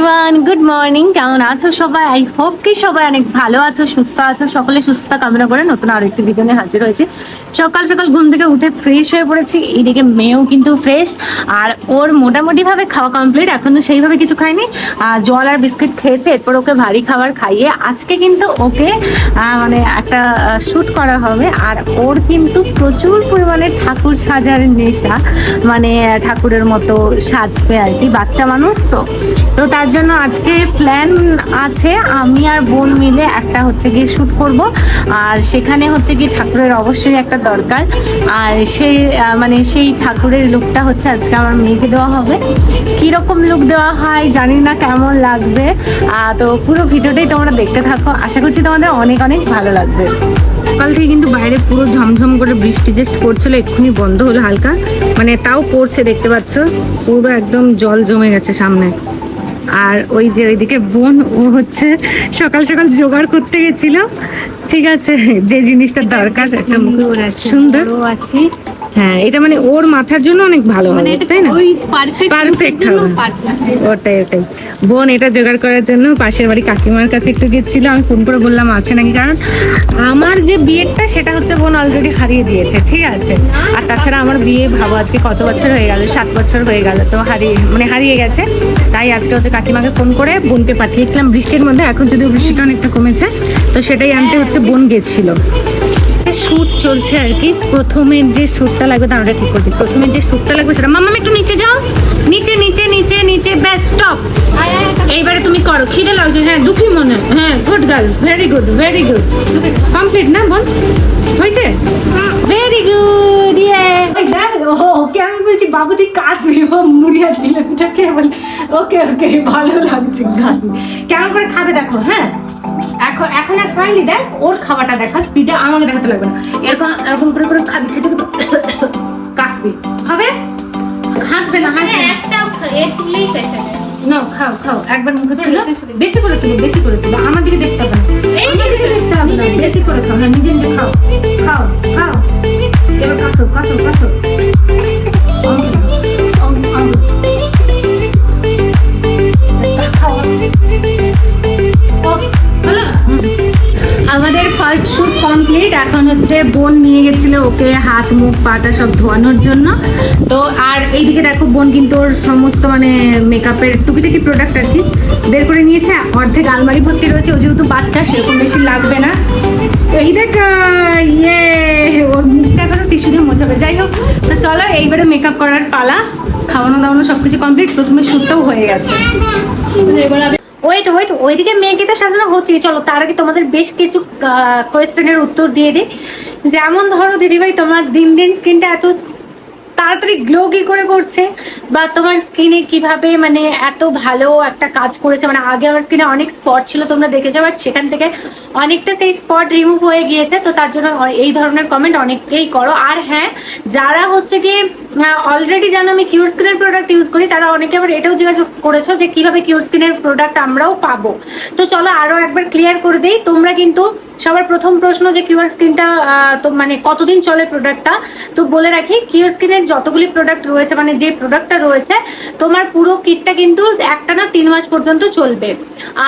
Everyone, good morning. কেমন আছো সবাই? আই হোপ কি সবাই অনেক ভালো আছো, সুস্থ আছো। সকলে সুস্থতা কামনা করে নতুন আরও একটি ভিডিও নিয়ে হাজির হয়েছি। সকাল সকাল ঘুম থেকে উঠে ফ্রেশ হয়ে পড়েছি। এইদিকে মেয়েও কিন্তু ফ্রেশ আর ওর মোটামুটিভাবে খাওয়া কমপ্লিট এখনও সেইভাবে কিছু খায়নি। জল আর বিস্কিট খেয়েছে, এরপর ওকে ভারী খাবার খাইয়ে আজকে কিন্তু ওকে মানে একটা শ্যুট করা হবে। আর ওর কিন্তু প্রচুর পরিমাণে ঠাকুর সাজার নেশা মানে ঠাকুরের মতো সাজবে আর কি, বাচ্চা মানুষ তো। তো তার জন্য আজকে প্ল্যান আছে। আমি আর বোন মিলে একটা হচ্ছে গিয়ে শ্যুট করব। আর সেখানে হচ্ছে গিয়ে ঠাকুরের অবশ্যই একটা দরকার। আর সেই মানে সেই ঠাকুরের লুকটা হচ্ছে আজকে আমার মেয়েকে দেওয়া হবে। কীরকম লুক দেওয়া হয় জানি না, কেমন লাগবে। তো পুরো ভিডিওটাই তোমরা দেখতে থাকো। আশা করছি তোমাদের অনেক অনেক ভালো লাগবে। সকাল থেকে কিন্তু বাইরে পুরো ঝমঝম করে বৃষ্টি জাস্ট পড়ছিল, এক্ষুনি বন্ধ হলো হালকা। মানে তাও পড়ছে, দেখতে পাচ্ছ? পুরো একদম জল জমে গেছে সামনে। আর ওই যে ওইদিকে বোন ও হচ্ছে সকাল সকাল জোগাড় করতে গেছিল। ঠিক আছে যে জিনিসটা দরকার একটা সুন্দর আছে। হ্যাঁ এটা মানে ওর মাথার জন্য অনেক ভালো মানে হবে তাই না? পারফেক্ট হবে। ওটাই ওটাই। বোন এটা জোগাড় করার জন্য পাশের বাড়ি কাকিমার কাছে একটু গেছিল আমি ফোন করে বললাম আছে নাকি? কারণ আমার যে বিয়েটা সেটা হচ্ছে বোন অলরেডি হারিয়ে দিয়েছে ঠিক আছে? আর তাছাড়া আমার বিয়ে ভাবো আজকে কত বছর হয়ে গেল? সাত বছর হয়ে গেল তো হারিয়ে মানে হারিয়ে গেছে। তাই আজকে হচ্ছে কাকিমাকে ফোন করে বোনকে পাঠিয়েছিলাম। বৃষ্টির মধ্যে এখন যদি বৃষ্টিটা অনেকটা কমেছে তো সেটাই আনতে হচ্ছে বোন গেছিল। শ্যুট চলছে আর কি প্রথমের যে শ্যুটটা লাগবে দাঁড়াটা ঠিক করতে প্রথমে যে শ্যুটটা লাগবে সেটা মাম্মা, একটু নিচে যাও। নিচে নিচে নিচে নিচে, ব্যাস স্টপ এইবারে তুমি করো, খিদে লাগছে হ্যাঁ দুঃখী মনে, হয়। Good girl very good very good complete না, বোন? হয়েছে? ভেরি গুড ইয়ে ওকে আমি বলছি, বাবু, তুই কাজবি ও মুড়ি আর বলে, ওকে ওকে, ভালো লাগছে, গান। কেমন করে খাবে, দেখো হ্যাঁ? এখন এখন আর স্মাইলি দেখ ওর খাওয়াটা দেখা স্পিডে আমাকে দেখাতে লাগবে না। এরকম এরকম করে করে খাবি খেতে কাশবি। হবে হাসবে না হাসবে একটা এ তুললেই পেছে না খাও খাও একবার মুখে তুলো বেশি করে তুলো বেশি করে তুলো। আমার দিকে দেখতে হবে না। ওকে হাত মুখ পাটা সব ধোয়ানোর জন্য। তো আর এইদিকে দেখো বোন কিন্তু ওর সমস্ত মানে মেকআপের টুকিটাকি প্রোডাক্ট আর কি বের করে নিয়েছে। অর্ধেক আলমারি ভর্তি রয়েছে ও যেহেতু বাচ্চা সেরকম বেশি লাগবে না। তো এই দেখ ইয়ে ওর মুখটা এখনও টিস্যু দিয়ে মোছাবে। যাই হোক তো চলো এইবারে মেকআপ করার পালা। খাওয়ানো দাওয়ানো সব কিছু কমপ্লিট প্রথমে শ্যুটটাও হয়ে গেছে। এবার ওয়েট ওয়েট ওইদিকে মেয়েকে তো সাজানো হচ্ছে। চলো তার আগে তোমাদের বেশ কিছু কোয়েশ্চেনের উত্তর দিয়ে দিই। যেমন ধরো দিদিভাই তোমার দিন দিন স্কিনটা এত তাড়াতাড়ি গ্লো কি করে করছে? বা তোমার স্কিনে কীভাবে মানে এত ভালো একটা কাজ করেছে? মানে আগে আমার স্কিনে অনেক স্পট ছিল, তোমরা দেখেছ বাট সেখান থেকে অনেকটা সেই স্পট রিমুভ হয়ে গিয়েছে। তো তার জন্য এই ধরনের কমেন্ট অনেকেই করো। আর হ্যাঁ যারা হচ্ছে কি অলরেডি জানো আমি কিউর স্কিনের প্রোডাক্ট ইউজ করি, তারা অনেকে আবার এটাও জিজ্ঞাসা করেছ যে কীভাবে কিউর স্কিনের প্রোডাক্ট আমরাও পাবো। তো চলো আরও একবার ক্লিয়ার করে দেই, তোমরা কিন্তু সবার প্রথম প্রশ্ন যে কিউর স্কিনটা তো মানে কতদিন চলে প্রোডাক্টটা তো বলে রাখি কিউর স্কিনের যতগুলি প্রোডাক্ট রয়েছে মানে যে প্রোডাক্টটা রয়েছে, তোমার পুরো কিটটা কিন্তু একটা না তিন মাস পর্যন্ত চলবে।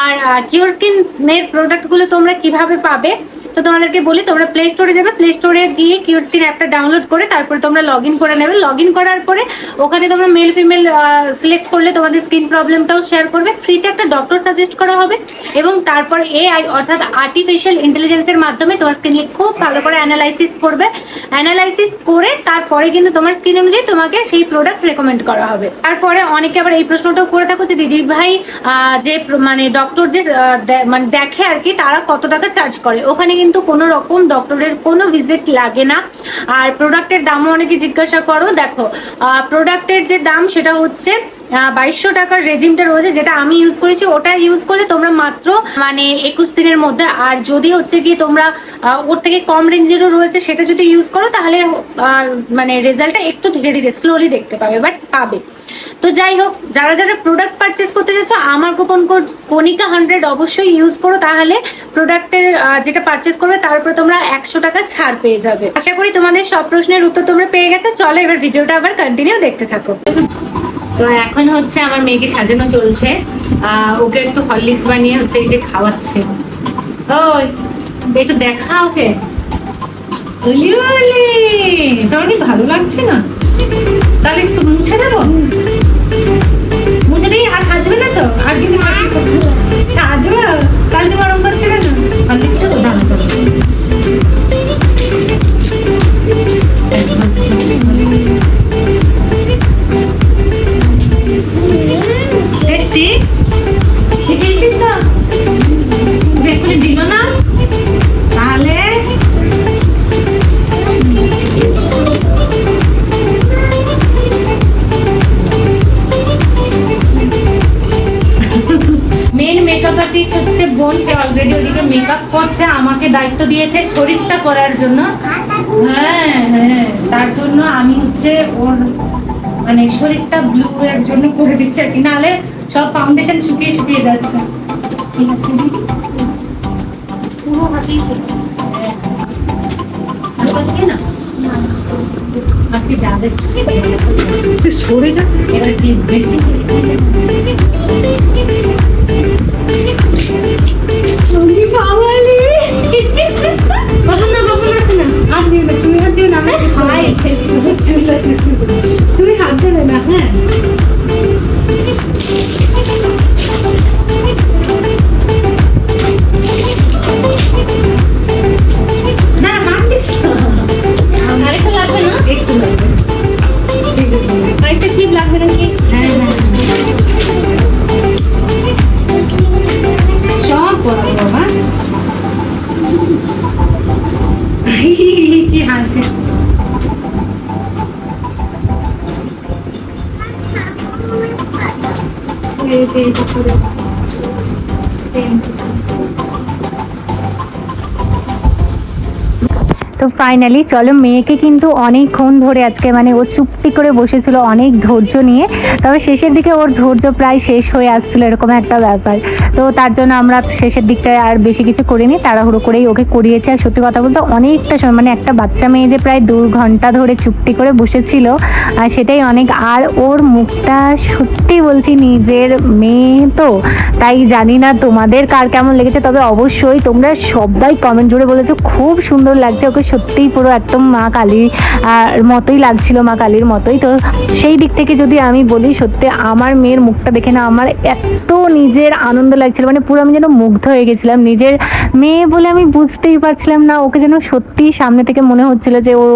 আর কিউর স্কিনের প্রোডাক্টগুলো তোমরা কীভাবে পাবে? তো তোমাদেরকে বলি, তোমরা প্লে স্টোরে যাবে প্লে স্টোরে গিয়ে কিউর স্কিন অ্যাপটা ডাউনলোড করে তারপরে তোমরা লগ ইন করে নেবে। লগ ইন করার পরে ওখানে তোমরা মেল ফিমেল সিলেক্ট করলে তোমাদের স্কিন প্রবলেমটাও শেয়ার করবে। ফ্রিতে একটা ডক্টর সাজেস্ট করা হবে এবং তারপর এআই অর্থাৎ আর্টিফিশিয়াল ইন্টেলিজেন্সের মাধ্যমে তোমার স্কিনকে খুব ভালো করে অ্যানালাইসিস করবে। অ্যানালাইসিস করে তারপরে কিন্তু তোমার স্কিন অনুযায়ী তোমাকে সেই প্রোডাক্ট রেকমেন্ড করা হবে। তারপরে অনেকে আবার এই প্রশ্নটাও করে থাকো যে, দিদি ভাই যে মানে ডক্টর যে মানে দেখে আর কি, তারা কত টাকা চার্জ করে? ওখানে কিন্তু কোনো রকম ডক্টরের কোনো ভিজিট লাগে না। আর প্রোডাক্টের দামও অনেকে জিজ্ঞাসা করো। দেখো প্রোডাক্টের যে দাম, সেটা হচ্ছে বাইশশো টাকার রেজিমটা রয়েছে, যেটা আমি ইউজ করেছি, ওটা ইউজ করলে তোমরা মাত্র মানে একুশ দিনের মধ্যে, আর যদি হচ্ছে কি তোমরা ওর থেকে কম রেঞ্জেরও রয়েছে, সেটা যদি ইউজ করো, তাহলে মানে রেজাল্টটা একটু ধীরে ধীরে স্লোলি দেখতে পাবে বাট পাবে। তো যাই হোক, যারা যারা প্রোডাক্ট পারচেস করতে যাচ্ছ আমার কুপন কোড কনিকা হান্ড্রেড অবশ্যই ইউজ করো, তাহলে প্রোডাক্টের যেটা পারচেস করবে, তার উপরে তোমরা একশো টাকা ছাড় পেয়ে যাবে। আশা করি তোমাদের সব প্রশ্নের উত্তর তোমরা পেয়ে গেছে, চলো এবার ভিডিওটা আবার কন্টিনিউ দেখতে থাকো। তো এখন হচ্ছে আমার মেয়েকে সাজানো চলছে। ওকে একটু হরলিক্স বানিয়ে হচ্ছে এই যে খাওয়াচ্ছে। ওই, একটু দেখা ওকে। তোর ভালো লাগছে না? তাহলে একটু মুছে দেবো? মুছে দিই আর সাজবে না তো? আর কিন্তু সাজবে? তাহলে আরাম করছে কেন? হরলিক্স দেবো দাঁড়া তো। টেস্টি দিয়েছে শরীরটা করার জন্য। হ্যাঁ হ্যাঁ। তার জন্য আমি হচ্ছে ওর মানে শরীরটা ব্লু এর জন্য করে দিচ্ছে আর কি। নাহলে সব ফাউন্ডেশন শুকিয়ে শুকিয়ে যাচ্ছে। পুরো হাতেই হ্যাঁ। না? আপনি সরে যা। এবার কি চলি দিও না তুমি হাত দিও না আমি হাই চুলটা শিশু তুমি হাত দেবে না হ্যাঁ না এই যে এটা পুরো same to তো ফাইনালি চলো মেয়েকে কিন্তু অনেকক্ষণ ধরে আজকে মানে ও চুপটি করে বসেছিল অনেক ধৈর্য নিয়ে। তবে শেষের দিকে ওর ধৈর্য প্রায় শেষ হয়ে আসছিল এরকম একটা ব্যাপার। তো তার জন্য আমরা শেষের দিকটায় আর বেশি কিছু করিনি, তাড়াহুড়ো করেই ওকে করিয়েছি। আর সত্যি কথা বলতে অনেকটা সময় মানে একটা বাচ্চা মেয়ে যে প্রায় দু ঘণ্টা ধরে চুপটি করে বসেছিল, আর সেটাই অনেক। আর ওর মুখটা সত্যি বলছি নিজের মেয়ে তো, তাই জানি না তোমাদের কার কেমন লেগেছে, তবে অবশ্যই তোমরা সবাই কমেন্ট জুড়ে বলেছ। খুব সুন্দর লাগছে ওকে সত্যিই পুরো একদম মা আর মতোই লাগছিল মা কালীর মতোই। তো সেই দিক থেকে যদি আমি বলি, সত্যি আমার মেয়ের মুখটা দেখে না, আমার এত নিজের আনন্দ লাগছিল মানে পুরো আমি যেন মুগ্ধ হয়ে গেছিলাম। নিজের মেয়ে বলে আমি বুঝতেই পারছিলাম না, ওকে যেন সত্যিই সামনে থেকে মনে হচ্ছিল যে ও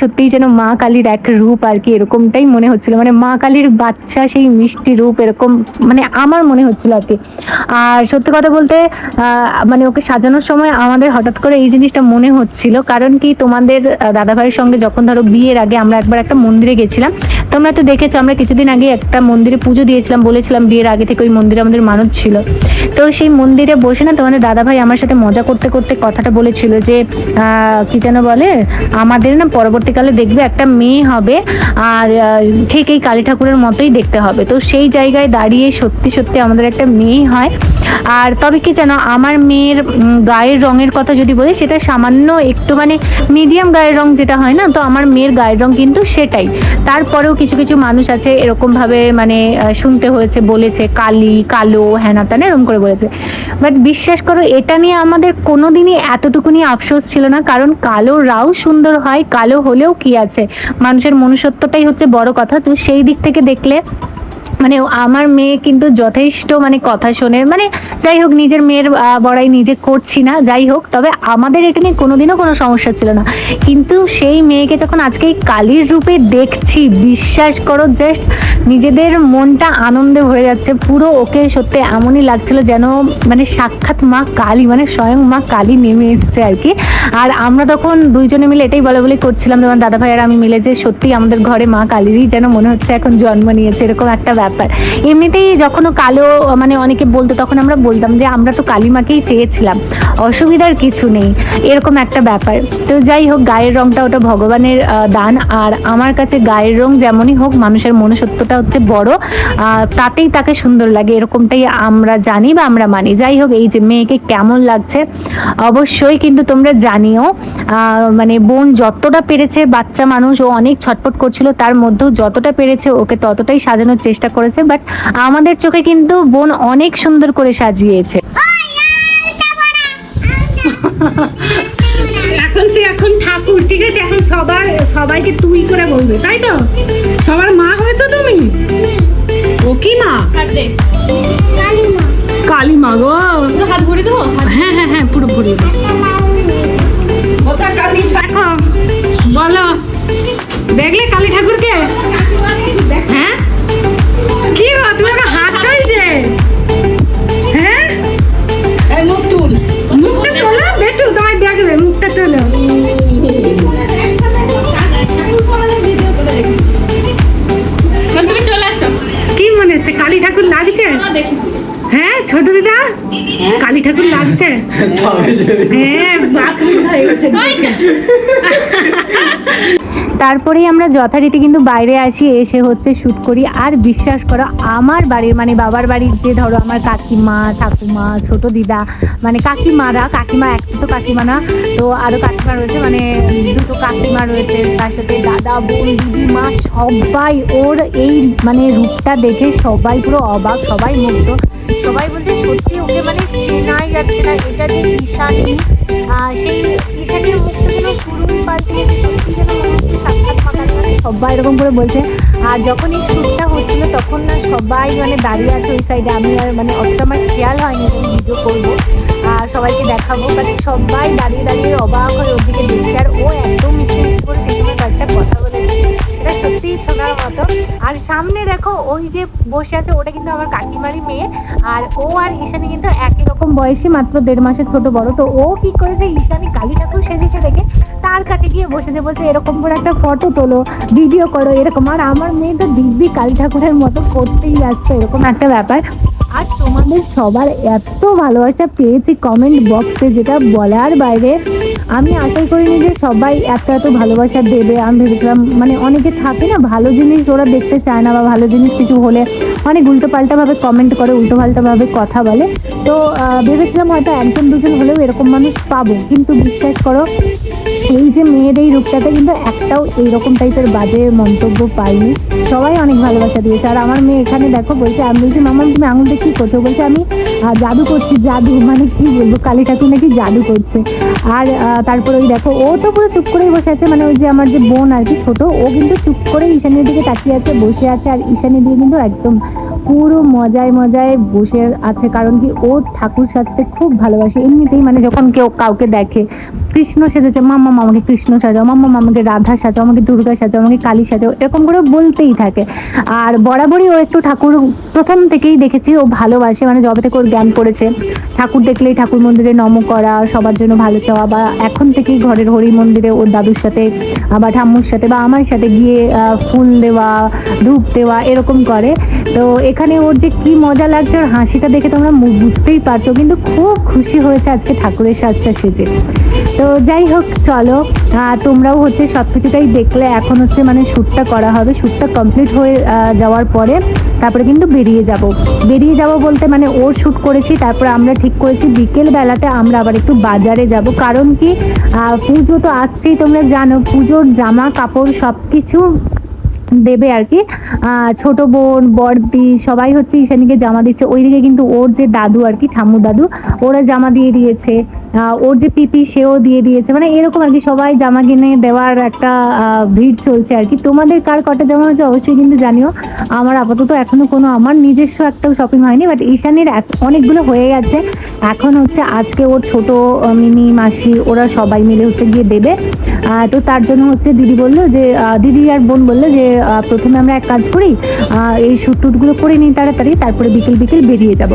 সত্যিই যেন মা কালীর এক রূপ আর কি, এরকমটাই মনে হচ্ছিল। মানে মা কালীর বাচ্চা, সেই মিষ্টি রূপ এরকম মানে আমার মনে হচ্ছিল আর কি। আর সত্যি কথা বলতে মানে ওকে সাজানোর সময় আমাদের হঠাৎ করে এই জিনিসটা মনে হচ্ছিল, কারণ কি তোমাদের দাদাভাইয়ের সঙ্গে যখন ধরো বিয়ের আগে আমরা একবার একটা মন্দিরে গেছিলাম তোমরা তো দেখেছ, আমরা কিছুদিন আগে একটা মন্দিরে পুজো দিয়েছিলাম, বলেছিলাম বিয়ের আগে থেকে ওই মন্দিরে আমাদের মানত ছিল। তো সেই মন্দিরে বসে না তোমাদের দাদাভাই আমার সাথে মজা করতে করতে কথাটা বলেছিল যে কি যেন বলে, আমাদের না পরবর্তীকালে দেখবে একটা মেয়ে হবে, আর ঠিক এই কালী ঠাকুরের মতোই দেখতে হবে। তো সেই জায়গায় দাঁড়িয়ে সত্যি সত্যি আমাদের একটা মেয়ে হয়। আর তবে কি যেন আমার মেয়ের গায়ের রঙের কথা যদি বলি, সেটা সামান্য একটু মানে মিডিয়াম গায়ের রং যেটা হয় না, তো আমার মেয়ের গায়ের রং কিন্তু সেটাই। তারপরেও কিছু কিছু মানুষ আছে এরকম ভাবে মানে শুনতে হয়েছে, বলেছে, কালি, কালো হ্যানা ত্যানা এরকম করে বলেছে। বাট বিশ্বাস করো, এটা নিয়ে আমাদের কোনোদিনই এতটুকুনি আফসোস ছিল না, কারণ কালো রাও সুন্দর হয়, কালো হলেও কি আছে? মানুষের মনুষ্যত্বটাই হচ্ছে বড় কথা। তো সেই দিক থেকে দেখলে মানে আমার মেয়ে কিন্তু যথেষ্ট মানে কথা শোনে। মানে যাই হোক, নিজের মেয়ের বড়াই নিজে করছি না, যাই হোক, তবে আমাদের এটা নিয়ে কোনোদিনও কোনো সমস্যা ছিল না। কিন্তু সেই মেয়েকে যখন আজকে এই কালীর রূপে দেখছি, বিশ্বাস করো জাস্ট নিজেদের মনটা আনন্দে ভরে যাচ্ছে। পুরো ওকে সত্যি এমনই লাগছিল যেন মানে সাক্ষাৎ মা কালী মানে স্বয়ং মা কালী নেমে এসছে আর কি। আর আমরা তখন দুইজনে মিলে এটাই বলা বলি করছিলাম যেমন দাদা ভাই আর আমি মিলে যে সত্যি আমাদের ঘরে মা কালীরই যেন মনে হচ্ছে এখন জন্ম নিয়েছে, এরকম একটা ব্যাপার। এমনিতেই যখন কালো মানে অনেকে বলতো, তখন আমরা বলতাম যে আমরা তো কালিমাকেই চেয়েছিলাম। অসুবিধার কিছু নেই, এরকম একটা ব্যাপার। তো যাই হোক, গায়ের রংটা ওটা ভগবানের দান। আর আমার কাছে গায়ের রং যেমনই হোক, মানুষের মনুষ্যত্বটা হচ্ছে বড়। তাতেই তাকে সুন্দর লাগে, এরকমটাই আমরা জানি বা আমরা মানি। যাই হোক, এই যে মেয়েকে কেমন লাগছে, অবশ্যই কিন্তু তোমরা জানিও। মানে বোন যতটা পেরেছে, বাচ্চা মানুষ ও অনেক ছটপট করছিল, তার মধ্যেও যতটা পেরেছে, ওকে ততটাই সাজানোর চেষ্টা করেছে বাট আমাদের চোখে কিন্তু বোন অনেক সুন্দর করে সাজিয়েছে। এখন সে এখন ঠাকুর, ঠিক আছে? এখন সবার, সবাইকে তুই করে বলবে, তাই তো? সবার মা হয়েছো তুমি? ও কি মা? কালী মা গো। হাত ভরে দেবো হ্যাঁ হ্যাঁ হ্যাঁ পুরো দাও। দেখো, বলো, দেখলে কালী ঠাকুরকে? দিদা? কালী ঠাকুর লাগছে? হ্যাঁ হয়ে গেছে তারপরেই আমরা যথারীতি কিন্তু বাইরে আসি এসে হচ্ছে শ্যুট করি। আর বিশ্বাস করো আমার বাড়ির মানে বাবার বাড়ির যে ধরো আমার কাকিমা ঠাকুমা ছোট দিদা মানে কাকিমারা কাকিমা একটা তো কাকিমা না তো আরও কাকিমা রয়েছে মানে দুটো কাকিমা রয়েছে তার সাথে দাদা বোন দিদিমা সবাই ওর এই মানে রূপটা দেখে সবাই পুরো অবাক সবাই মুগ্ধ। সবাই বলতে সত্যি ওকে মানে চেনাই যাচ্ছে না, এটা যে ঈশানী সেই ঈশানীর সত্যি যেন সবাই এরকম করে বলছে। আর যখন এই শ্যুটটা হচ্ছিল, তখন না সবাই মানে দাঁড়িয়ে আছে ওই সাইডে আমি আর মানে অতটা আমার খেয়াল হয়নি ভিডিও করব। আর সবাইকে দেখাবো। বাট সবাই দাঁড়িয়ে দাঁড়িয়ে অবাক হয়ে ওর দিকে দেখছে। আর ও একদম মিশে করে কয়েকটা কথা বলেছে এটা শোনার মতো। আর সামনে দেখো, ওই যে বসে আছে, ওটা কিন্তু আমার কাকিমারই মেয়ে। আর ও আর ঈশানি কিন্তু একই রকম বয়সী, মাত্র দেড় মাসের ছোট বড়। তো ও কি করেছে, ঈশানি কালী ঠাকুর সেজেছে দেখে তার কাছে গিয়ে বসেছে, বলছে, এরকম করে একটা ফটো তোলো ভিডিও করো, এরকম। আর আমার মেয়ে তো দিব্যি কালী ঠাকুরের মতো করতেই যাচ্ছে এরকম একটা ব্যাপার। আর তোমাদের সবার এত ভালোবাসা পেয়েছি কমেন্ট বক্সে যেটা বলার বাইরে। আমি আশাই করিনি যে সবাই এত এত ভালোবাসা দেবে। আমি ভেবেছিলাম মানে অনেকে থাকে না, ভালো জিনিস ওরা দেখতে চায় না বা ভালো জিনিস কিছু হলে অনেক উল্টো পাল্টাভাবে কমেন্ট করে উল্টো পাল্টাভাবে কথা বলে। তো ভেবেছিলাম হয়তো একজন দুজন হলেও এরকম মানুষ পাবো। কিন্তু বিশ্বাস করো এই যে মেয়ের এই রূপটাতে কিন্তু একটাও এইরকম টাইপের বাজে মন্তব্য পাইনি। সবাই অনেক ভালোবাসা দিয়েছে। আর আমার মেয়ে এখানে দেখো বলছে, আমি বলছি, মামা, তুমি আঙুলটা কি করছ? বলছে, আমি জাদু করছি, জাদু। মানে কি বলব, কালী ঠাকুর নাকি জাদু করছে। আর তারপরে ওই দেখো, ও তো পুরো চুপ করেই বসে আছে মানে ওই যে আমার যে বোন আর কি ছোট, ও কিন্তু চুপ করে ঈশানের দিকে তাকিয়ে আছে, বসে আছে। আর ঈশানের দিকে কিন্তু একদম পুরো মজায় মজায় বসে আছে, কারণ কি ও ঠাকুর সাজতে খুব ভালোবাসে। এমনিতেই মানে যখন কেউ কাউকে দেখে, কৃষ্ণ সেজেছে মাম্মা আমাকে কৃষ্ণ সাজাও মাম্মা আমাকে রাধা সাজাও আমাকে দুর্গা সাজাও আমাকে কালী সাজাও, এরকম করে বলতেই থাকে। আর বরাবরই ও একটু ঠাকুর প্রথম থেকেই দেখেছি, ও ভালোবাসে মানে যবে থেকে ওর জ্ঞান পড়েছে। ঠাকুর দেখলেই ঠাকুর মন্দিরে নম করা, সবার জন্য ভালো চাওয়া, বা এখন থেকেই ঘরের হরি মন্দিরে ওর দাদুর সাথে বা ঠাম্মুর সাথে, বা আমার সাথে গিয়ে ফুল দেওয়া, ধূপ দেওয়া, এরকম করে। তো এখানে ওর যে কি মজা লাগছে ওর হাসিটা দেখে তোমরা বুঝতেই পারছ, কিন্তু খুব খুশি হয়েছে আজকে ঠাকুরের সাজটা সেজে। তো যাই হোক, চলো। তোমরাও হচ্ছে সব কিছুটাই দেখলে। এখন হচ্ছে মানে শ্যুটটা করা হবে। শ্যুটটা কমপ্লিট হয়ে যাওয়ার পরে তারপরে কিন্তু বেরিয়ে যাব। বেরিয়ে যাব বলতে মানে ওর শ্যুট করেছি, তারপরে আমরা ঠিক করেছি। বিকেল বেলাতে আমরা আবার একটু বাজারে যাব। কারণ কি পুজো তো আসছেই, তোমরা জানো। পুজোর জামা কাপড় সব কিছু দেবে আর কি। ছোট বোন, বড়দি, সবাই হচ্ছে ঈশানীকে জামা দিচ্ছে। ওইদিকে কিন্তু ওর যে দাদু আর কি, ঠাম্মু দাদু, ওরা জামা দিয়ে দিয়েছে। ওর যে পিপি, সেও দিয়ে দিয়েছে। মানে এরকম আর কি সবাই জামা কিনে দেওয়ার একটা ভিড় চলছে আর কি। তোমাদের কার কটা জামা হচ্ছে অবশ্যই কিন্তু জানিও। আমার আপাতত এখনও কোনো, আমার নিজস্ব একটাও শপিং হয়নি বাট ঈশানীর অনেকগুলো হয়ে গেছে। এখন হচ্ছে আজকে ওর ছোট মিনি, মাসি, ওরা সবাই মিলে হচ্ছে গিয়ে দেবে। তো তার জন্য হচ্ছে দিদি বলল যে দিদি আর বোন বলল যে প্রথমে আমরা এক কাজ করি এই শ্যুট টুটগুলো করে নিই তাড়াতাড়ি, তারপরে বিকেল বিকেল বেরিয়ে যাব।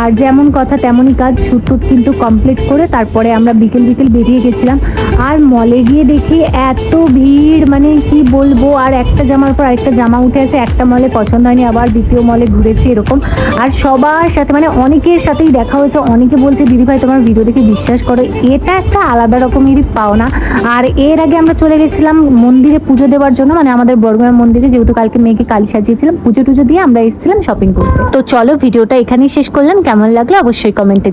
আর যেমন কথা তেমনই কাজ শ্যুট টুট কিন্তু কমপ্লিট করে তারপরে আমরা বিকেল বিকেল বেরিয়ে গেছিলাম। আর মলে গিয়ে দেখি এত ভিড় মানে কি বলব, আর একটা জামার পর আরেকটা জামা উঠে আছে একটা মলে পছন্দ হয়নি, আবার দ্বিতীয় মলে ঘুরেছি, এরকম। আর সবার সাথে মানে অনেকের সাথেই দেখা হয়েছে, অনেকে বলছে, দিদি ভাই, তোমার ভিডিও দেখে বিশ্বাস করো, এটা একটা আলাদা রকমেরই পাওনা। আর এর আগে আমরা চলে গেছিলাম মন্দিরে পুজো দেওয়ার জন্য মানে আমাদের বড়গুড়া মন্দিরে, যেহেতু কালকে মেয়েকে কালি সাজিয়েছিলাম, পুজো টুজো দিয়ে আমরা এসেছিলাম শপিং করতে। তো চলো, ভিডিওটা এখানেই শেষ করলাম। কেমন লাগল অবশ্যই কমেন্টে